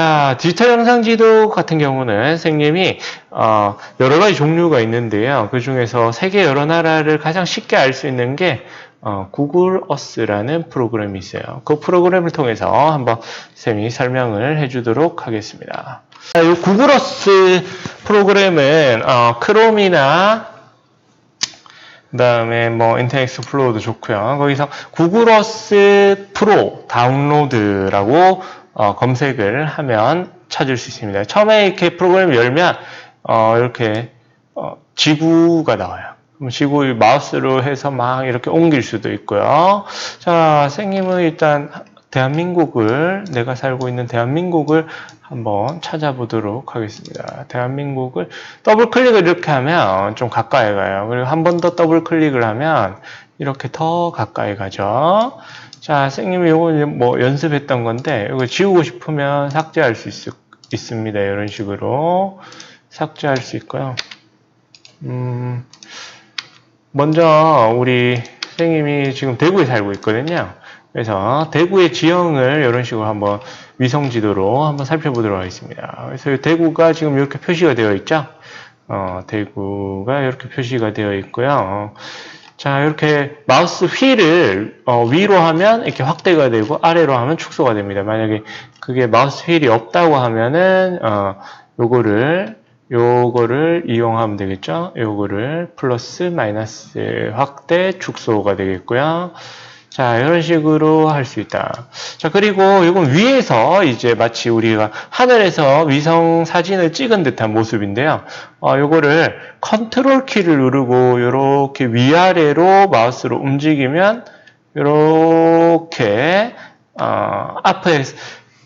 자, 디지털 영상 지도 같은 경우는 선생님이 어, 여러 가지 종류가 있는데요. 그 중에서 세계 여러 나라를 가장 쉽게 알 수 있는 게 어, 구글 어스라는 프로그램이 있어요. 그 프로그램을 통해서 한번 쌤이 설명을 해주도록 하겠습니다. 자, 이 구글 어스 프로그램은 어, 크롬이나 그 다음에 뭐 인터넷 익스플로러도 좋고요. 거기서 구글어스 프로 다운로드라고 어, 검색을 하면 찾을 수 있습니다. 처음에 이렇게 프로그램을 열면 어, 이렇게 어, 지구가 나와요. 지구 마우스로 해서 막 이렇게 옮길 수도 있고요. 자, 선생님은 일단 대한민국을 내가 살고 있는 대한민국을 한번 찾아보도록 하겠습니다. 대한민국을 더블 클릭을 이렇게 하면 좀 가까이 가요. 그리고 한 번 더 더블 클릭을 하면 이렇게 더 가까이 가죠. 자, 선생님이 이거 뭐 연습했던 건데 이거 지우고 싶으면 삭제할 수 있, 있습니다. 이런 식으로 삭제할 수 있고요. 음, 먼저 우리 선생님이 지금 대구에 살고 있거든요. 그래서 대구의 지형을 이런 식으로 한번 위성 지도로 한번 살펴보도록 하겠습니다. 그래서 이 대구가 지금 이렇게 표시가 되어 있죠. 어, 대구가 이렇게 표시가 되어 있고요. 자, 이렇게 마우스 휠을 어, 위로 하면 이렇게 확대가 되고 아래로 하면 축소가 됩니다. 만약에 그게 마우스 휠이 없다고 하면은 어, 요거를 요거를 이용하면 되겠죠. 요거를 플러스 마이너스 확대 축소가 되겠고요. 자, 이런 식으로 할 수 있다. 자, 그리고 이건 위에서 이제 마치 우리가 하늘에서 위성 사진을 찍은 듯한 모습인데요. 어, 요거를 컨트롤 키를 누르고 이렇게 위아래로 마우스로 움직이면 이렇게 어, 앞에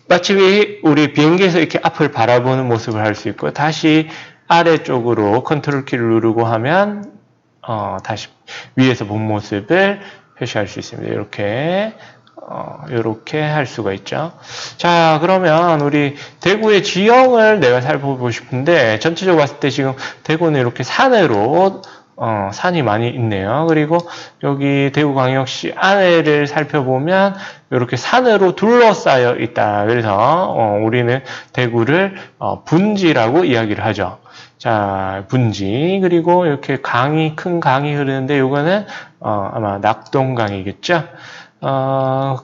마치 우리 비행기에서 이렇게 앞을 바라보는 모습을 할 수 있고 다시 아래쪽으로 컨트롤 키를 누르고 하면 어, 다시 위에서 본 모습을 표시할 수 있습니다. 이렇게 어, 이렇게 할 수가 있죠. 자, 그러면 우리 대구의 지형을 내가 살펴보고 싶은데 전체적으로 봤을 때 지금 대구는 이렇게 산으로 어, 산이 많이 있네요. 그리고 여기 대구광역시 안에를 살펴보면 이렇게 산으로 둘러싸여 있다. 그래서 어, 우리는 대구를 어, 분지라고 이야기를 하죠. 자, 분지. 그리고 이렇게 강이, 큰 강이 흐르는데, 이거는, 어, 아마 낙동강이겠죠? 어,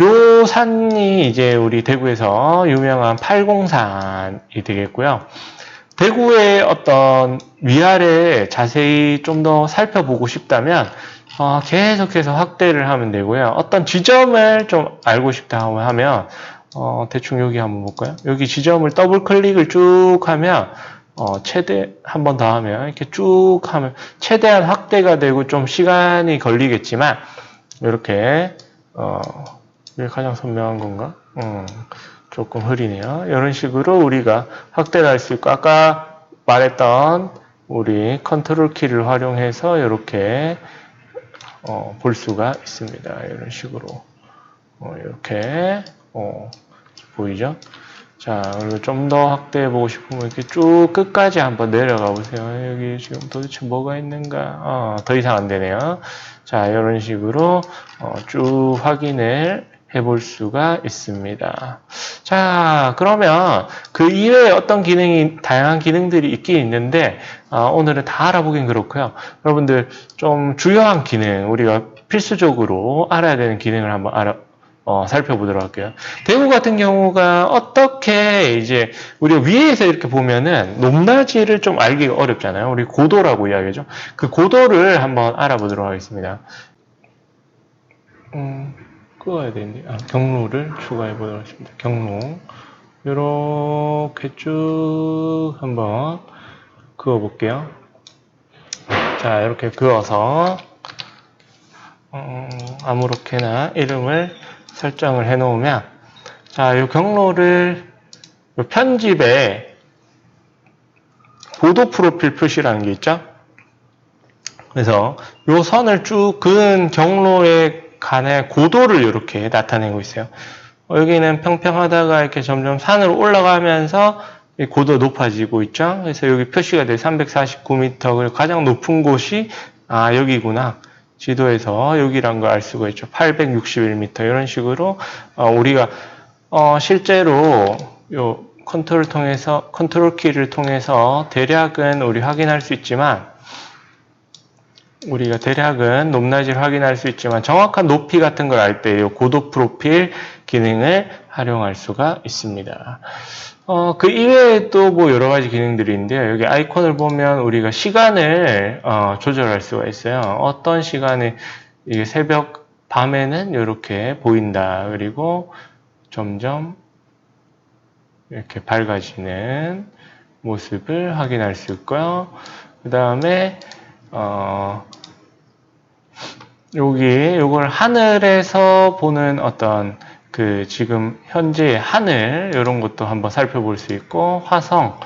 요 산이 이제 우리 대구에서 유명한 팔공산이 되겠고요. 대구의 어떤 위아래 자세히 좀 더 살펴보고 싶다면, 어, 계속해서 확대를 하면 되고요. 어떤 지점을 좀 알고 싶다 하면, 어, 대충 여기 한번 볼까요? 여기 지점을 더블 클릭을 쭉 하면, 어, 최대, 한 번 더 하면, 이렇게 쭉 하면, 최대한 확대가 되고 좀 시간이 걸리겠지만, 이렇게, 어, 이게 가장 선명한 건가? 음, 조금 흐리네요. 이런 식으로 우리가 확대를 할 수 있고, 아까 말했던 우리 컨트롤 키를 활용해서 이렇게, 어, 볼 수가 있습니다. 이런 식으로. 어, 이렇게, 어, 보이죠? 자, 그리고 좀 더 확대해 보고 싶으면 이렇게 쭉 끝까지 한번 내려가 보세요. 여기 지금 도대체 뭐가 있는가? 어, 더 이상 안 되네요. 자, 이런 식으로 어, 쭉 확인을 해볼 수가 있습니다. 자, 그러면 그 이외에 어떤 기능이, 다양한 기능들이 있긴 있는데, 어, 오늘은 다 알아보긴 그렇고요. 여러분들 좀 주요한 기능, 우리가 필수적으로 알아야 되는 기능을 한번 알아, 어, 살펴보도록 할게요. 대구 같은 경우가 어떻게 이제 우리가 위에서 이렇게 보면은 높낮이를 좀 알기가 어렵잖아요. 우리 고도라고 이야기하죠. 그 고도를 한번 알아보도록 하겠습니다. 음, 끄어야 되는데, 아, 경로를 추가해 보도록 하겠습니다. 경로. 이렇게 쭉 한번 그어 볼게요. 자, 이렇게 그어서, 어, 아무렇게나 이름을 설정을 해 놓으면 자, 이 경로를 요 편집에 보도 프로필 표시라는 게 있죠. 그래서 요 선을 쭉 그은 경로에 간의 고도를 이렇게 나타내고 있어요. 어, 여기는 평평하다가 이렇게 점점 산으로 올라가면서 이 고도가 높아지고 있죠. 그래서 여기 표시가 돼 349m. 그리고 가장 높은 곳이 아 여기구나. 지도에서 여기란 걸 알 수가 있죠. 861m 이런 식으로 어, 우리가 어, 실제로 요 컨트롤 통해서 컨트롤 키를 통해서 대략은 우리 확인할 수 있지만 우리가 대략은 높낮이를 확인할 수 있지만 정확한 높이 같은 걸 알 때 이 고도 프로필 기능을 활용할 수가 있습니다. 어, 그 이외에 또 뭐 여러 가지 기능들이 있는데요. 여기 아이콘을 보면 우리가 시간을 어, 조절할 수가 있어요. 어떤 시간에 이게 새벽 밤에는 이렇게 보인다. 그리고 점점 이렇게 밝아지는 모습을 확인할 수 있고요. 그 다음에 어, 여기 요걸 하늘에서 보는 어떤 그 지금 현재 하늘 이런 것도 한번 살펴볼 수 있고 화성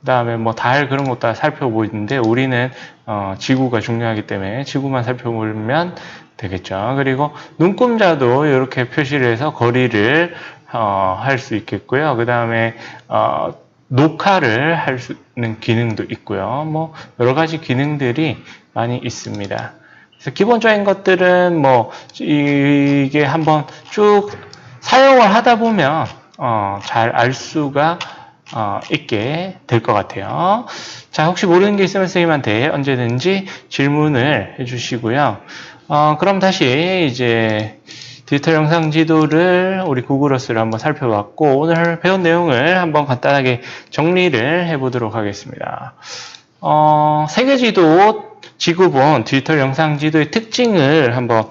그 다음에 뭐 달 그런 것도 다 살펴보이는데 우리는 어, 지구가 중요하기 때문에 지구만 살펴보면 되겠죠. 그리고 눈금자도 이렇게 표시를 해서 거리를 어, 할 수 있겠고요. 그 다음에 어, 녹화를 할 수 있는 기능도 있고요. 뭐 여러 가지 기능들이 많이 있습니다. 그래서 기본적인 것들은 뭐 이게 한번 쭉 사용을 하다 보면 어, 잘 알 수가 어, 있게 될 것 같아요. 자, 혹시 모르는 게 있으면 선생님한테 언제든지 질문을 해주시고요. 어, 그럼 다시 이제 디지털 영상 지도를 우리 구글어스를 한번 살펴봤고 오늘 배운 내용을 한번 간단하게 정리를 해보도록 하겠습니다. 어, 세계지도 지구본 디지털 영상 지도의 특징을 한번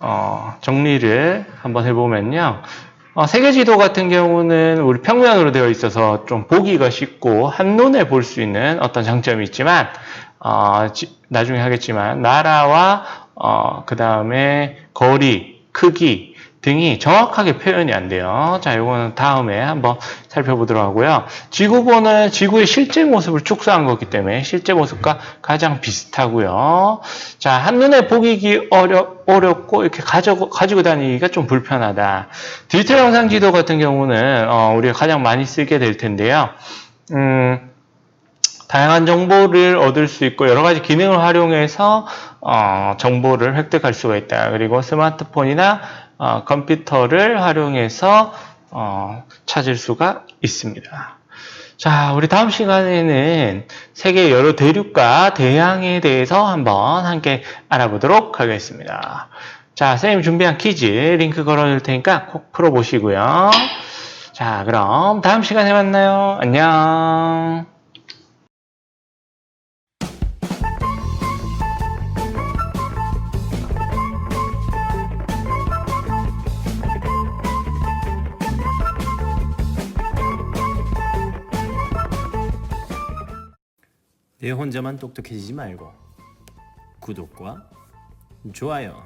어, 정리를 한번 해보면요. 어, 세계지도 같은 경우는 우리 평면으로 되어 있어서 좀 보기가 쉽고 한눈에 볼 수 있는 어떤 장점이 있지만 어, 지- 나중에 하겠지만 나라와 그 다음에 거리, 크기 등이 정확하게 표현이 안 돼요. 자, 이거는 다음에 한번 살펴보도록 하고요. 지구본은 지구의 실제 모습을 축소한 거기 때문에 실제 모습과 가장 비슷하고요. 자, 한눈에 보기 어려, 어렵고 이렇게 가지고, 가지고 다니기가 좀 불편하다. 디지털 영상 지도 같은 경우는 어, 우리가 가장 많이 쓰게 될 텐데요. 음, 다양한 정보를 얻을 수 있고 여러 가지 기능을 활용해서 어, 정보를 획득할 수가 있다. 그리고 스마트폰이나 어, 컴퓨터를 활용해서 어, 찾을 수가 있습니다. 자, 우리 다음 시간에는 세계 여러 대륙과 대양에 대해서 한번 함께 알아보도록 하겠습니다. 자, 선생님 준비한 퀴즈 링크 걸어둘 테니까 꼭 풀어보시고요. 자, 그럼 다음 시간에 만나요. 안녕. 내 혼자만 똑똑해지지 말고 구독과 좋아요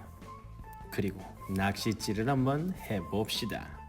그리고 낚시질을 한번 해봅시다.